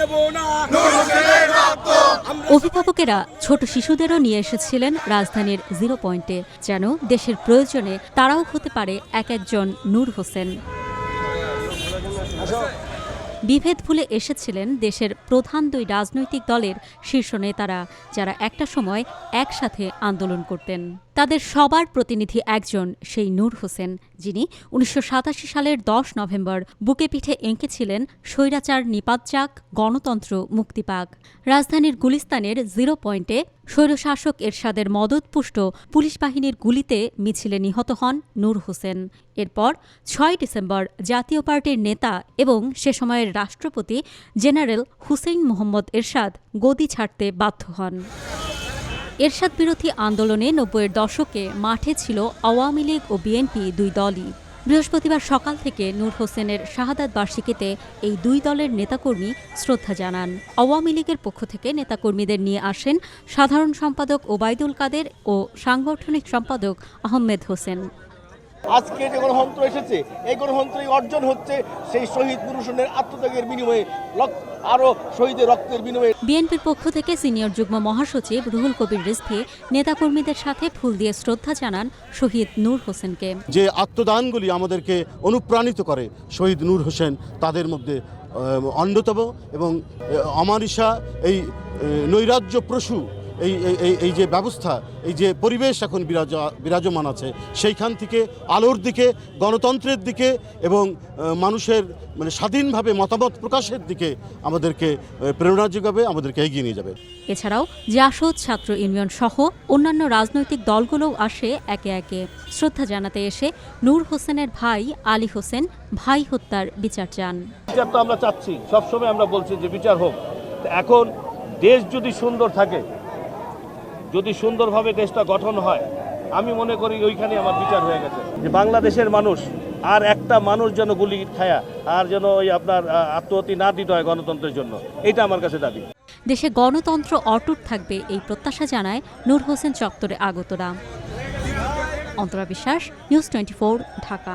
দেব না। আমরা অভিভাবকেরা ছোট শিশুদেরও নিয়ে এসেছিলেন রাজধানীর জিরো পয়েন্টে যেন দেশের প্রয়োজনে তারাও হতে পারে এক একজন নূর হোসেন। বিভেদ ভুলে এসেছিলেন দেশের প্রধান দুই রাজনৈতিক দলের শীর্ষ নেতারা, যারা একটা সময় একসাথে আন্দোলন করতেন। তাদের সবার প্রতিনিধি একজন সেই নূর হোসেন, যিনি উনিশশো সাতাশি সালের দশ নভেম্বর বুকে পিঠে এঁকেছিলেন স্বৈরাচার নিপাত যাক, গণতন্ত্র মুক্তি পাক। রাজধানীর গুলিস্তানের জিরো পয়েন্টে স্বৈরশাসক এরশাদের মদতপুষ্ট পুলিশ বাহিনীর গুলিতে মিছিলে নিহত হন নূর হোসেন। এরপর ছয় ডিসেম্বর জাতীয় পার্টির নেতা এবং সে সময়ের রাষ্ট্রপতি জেনারেল হুসেইন মোহাম্মদ এরশাদ গদি ছাড়তে বাধ্য হন। এরশাদ বিরোধী আন্দোলনে নব্বইয়ের দশকে মাঠে ছিল আওয়ামী লীগ ও বিএনপি দুই দলই। বৃহস্পতিবার সকাল থেকে নূর হোসেনের শাহাদাত বার্ষিকীতে এই দুই দলের নেতাকর্মী শ্রদ্ধা জানান। আওয়ামী লীগের পক্ষ থেকে নেতাকর্মীদের নিয়ে আসেন সাধারণ সম্পাদক ওবায়দুল কাদের ও সাংগঠনিক সম্পাদক আহমেদ হোসেন। আজকে যে গণতন্ত্র এসেছে এই গণতন্ত্রই অর্জন হচ্ছে সেই শহীদ পুরুষনের আত্মত্যাগের বিনিময়ে আরও শহীদের রক্তের বিনিময়ে। বিএনপির পক্ষ থেকে সিনিয়র যুগ্ম মহাসচিব রুহুল কবির রিজভী নেতাকর্মীদের সাথে ফুল দিয়ে শ্রদ্ধা জানান শহীদ নূর হোসেনকে। যে আত্মদানগুলি আমাদেরকে অনুপ্রাণিত করে শহীদ নূর হোসেন তাদের মধ্যে অন্যতম এবং অমানিসা এই নৈরাজ্য প্রসূ এই এই- এই এই যে ব্যবস্থা এই যে পরিবেশ এখন বিরাজ বিরাজমান আছে সেইখান থেকে আলোর দিকে গণতন্ত্রের দিকে এবং মানুষের মানে স্বাধীনভাবে মতামত প্রকাশের দিকে আমাদেরকে প্রেরণা যোগাবে আমাদেরকে এগিয়ে নিয়ে যাবে। এছাড়াও জাসদ ছাত্র ইউনিয়ন সহ অন্যান্য রাজনৈতিক দলগুলোও আসে একে একে। শ্রদ্ধা জানাতে এসে নূর হোসেনের ভাই আলী হোসেন ভাই হত্যার বিচার চান। বিচার তো আমরা চাচ্ছি সবসময় আমরা বলছি যে বিচার হোক। এখন দেশ যদি সুন্দর থাকে যদি সুন্দরভাবে দেশটা গঠন হয় আমি মনে করি ওইখানে আমার বিচার হয়ে গেছে। যে বাংলাদেশের মানুষ আর একটা মানুষ যেন গুলি খায়া আর যেন ওই আপনার আত্মহতি না দিতে হয় গণতন্ত্রের জন্য এটা আমার কাছে দাবি। দেশে গণতন্ত্র অটুট থাকবে এই প্রত্যাশা জানায় নূর হোসেন চত্বরে আগতরা অন্তরা বিশ্বাস নিউজ টোয়েন্টি ঢাকা।